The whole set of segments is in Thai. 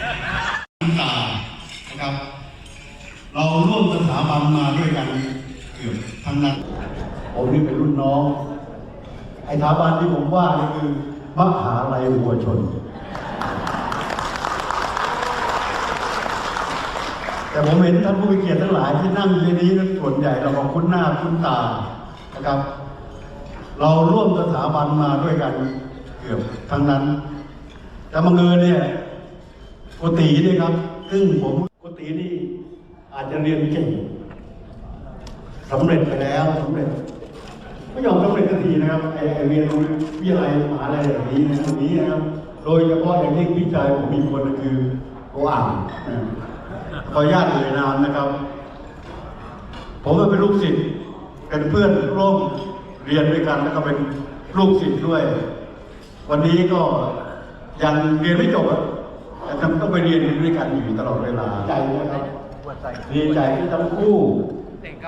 ดีครับน้ำตานะครับ เราร่วมสถาบันมาด้วยกันเกือบทั้งนั้น ผมนี่เป็นรุ่นน้อง ไอ้สถาบันที่ผมว่านี่คือมหาลัยหัวชน แต่ผมเห็นท่านผู้มีเกียรติทั้งหลายที่นั่งอยู่ในนี้นั้นส่วนใหญ่เราก็คุ้นหน้าคุ้นตานะครับ เราร่วมสถาบันมาด้วยกันเกือบทั้งนั้นแต่บังเอิญเนี่ย โกตีนี่ครับ ซึ่งผมโกตีนี่อาจจะเรียนเก่งสำเร็จไปแล้วสำเร็จ ไม่ยอมสำเร็จสักทีนะครับไอ้ไอเรียนวิทยาลัยมหาลัยแบบนี้นะตรงนี้นะครับโดยเฉพาะอย่างยิ่งพี่ชายผมมีคนคือโออ่างนขออนุญาตเอ่ยนามนะครับ ผมเป็นลูกศิษย์เป็นเพื่อนร่วมเรียนด้วยกันแล้วก็เป็นลูกศิษย์ด้วย วันนี้ก็ยังเรียนไม่จบอะ แต่ต้องไปเรียนด้วยกันอยู่ตลอดเวลาใจนะครับดีใจที่ทั้งคู่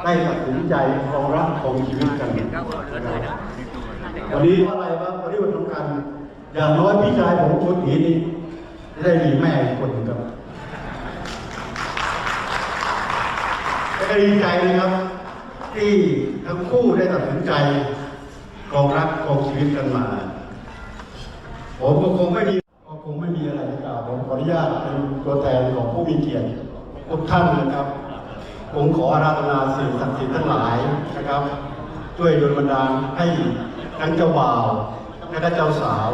ได้ตัดสินใจครองรักของชีวิตกันวันนี้อะไรบ้างวันนี้วันสำคัญอย่างน้อยพี่ชายผมคนนี้นี่ได้มีแม่อีกคนหนึ่งครับก็ดีใจนะครับ ที่ทั้งคู่ได้ตัดสินใจครองรักครองชีวิตกันมาผมก็คงไม่มี ท่านนะครับ ผมขออาราธนาสิ่งศักดิ์สิทธิ์ทั้งหลายนะครับ ช่วยดลบันดาลให้ทั้งเจ้าบ่าวและเจ้าสาว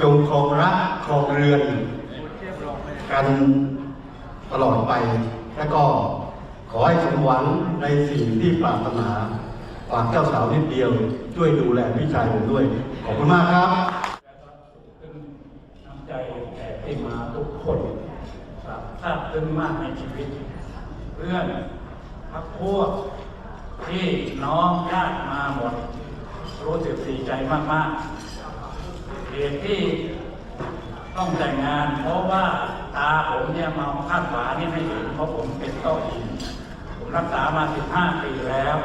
จงครองรักครองเรือน กันตลอดไป และก็ขอให้สมหวังในสิ่งที่ปรารถนาฝากเจ้าสาวนิดเดียว ช่วยดูแลพี่ชายผมด้วย ขอบคุณมากครับ น้ำใจแก่ที่มาทุกคน ซึ้งมากในชีวิต เพื่อนพักพวกที่น้องญาติมาหมด รู้สึกดีใจมากๆเหตุที่ต้องแต่งงาน เพราะว่าตาผมเนี่ยเมาข้างขวานี่ไม่เห็นเพราะผมเป็นต้อหินผมรักษามา 15 ปีแล้ว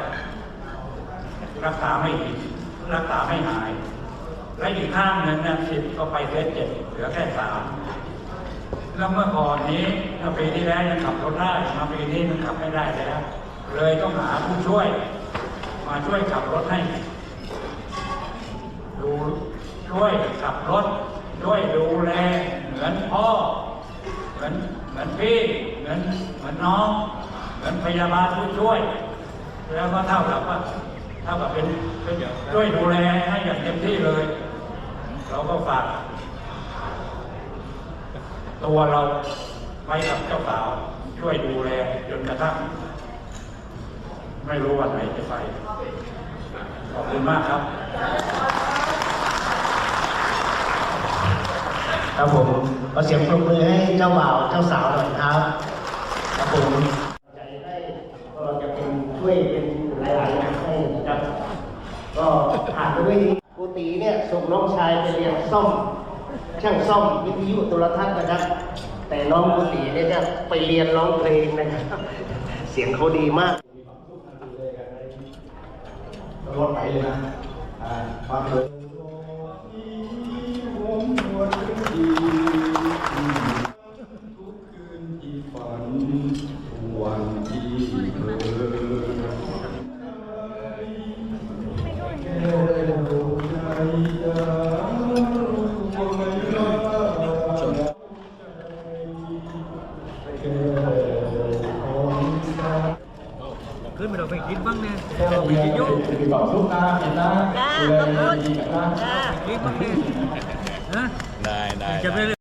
รักษาไม่ดีรักษาไม่หาย และอีกข้างหนึ่งเนี่ยสิบก็ไปเทสเจ็ดเหลือแค่สาม แล้วเมื่อก่อนนี้มาปีที่แล้วยังขับรถได้มาปีนี้มันขับไม่ได้แล้ว เลยต้องหาผู้ช่วย มาช่วยขับรถให้ดูช่วยขับรถช่วยดูแลเหมือนพ่อ เหมือนเหมือนพี่เหมือนเหมือนน้อง เหมือนพยาบาลผู้ช่วย แล้วก็เท่ากับว่าเท่ากับเป็นเป็นช่วยดูแลให้อย่างเต็มที่เลย เราก็ฝาก ตัวเราไปกับเจ้าสาวช่วยดูแลจนกระทั่ง ไม่รู้วันไหนจะไป ขอบคุณมากครับ ครับผมขอเสียงปรบมือให้เจ้าบ่าวเจ้าสาวหน่อยครับครับผมใจได้ก็จะเป็นช่วยเป็นหลายๆงานให้นะครับ ก็ผ่านไปด้วยดีครูตีเนี่ยส่งน้องชายไปเรียนซ่อม ช่างซ่อมวิทยุโทรทัศน์นะครับ แต่น้องครูตีเนี่ยจะไปเรียนร้องเพลงนะครับ เสียงเขาดีมากรถไปเลยนะควาฟังเลย băng nè mình chỉ vô dạ cảm ơn ta đi băng nè dạ. hả? Đây đây.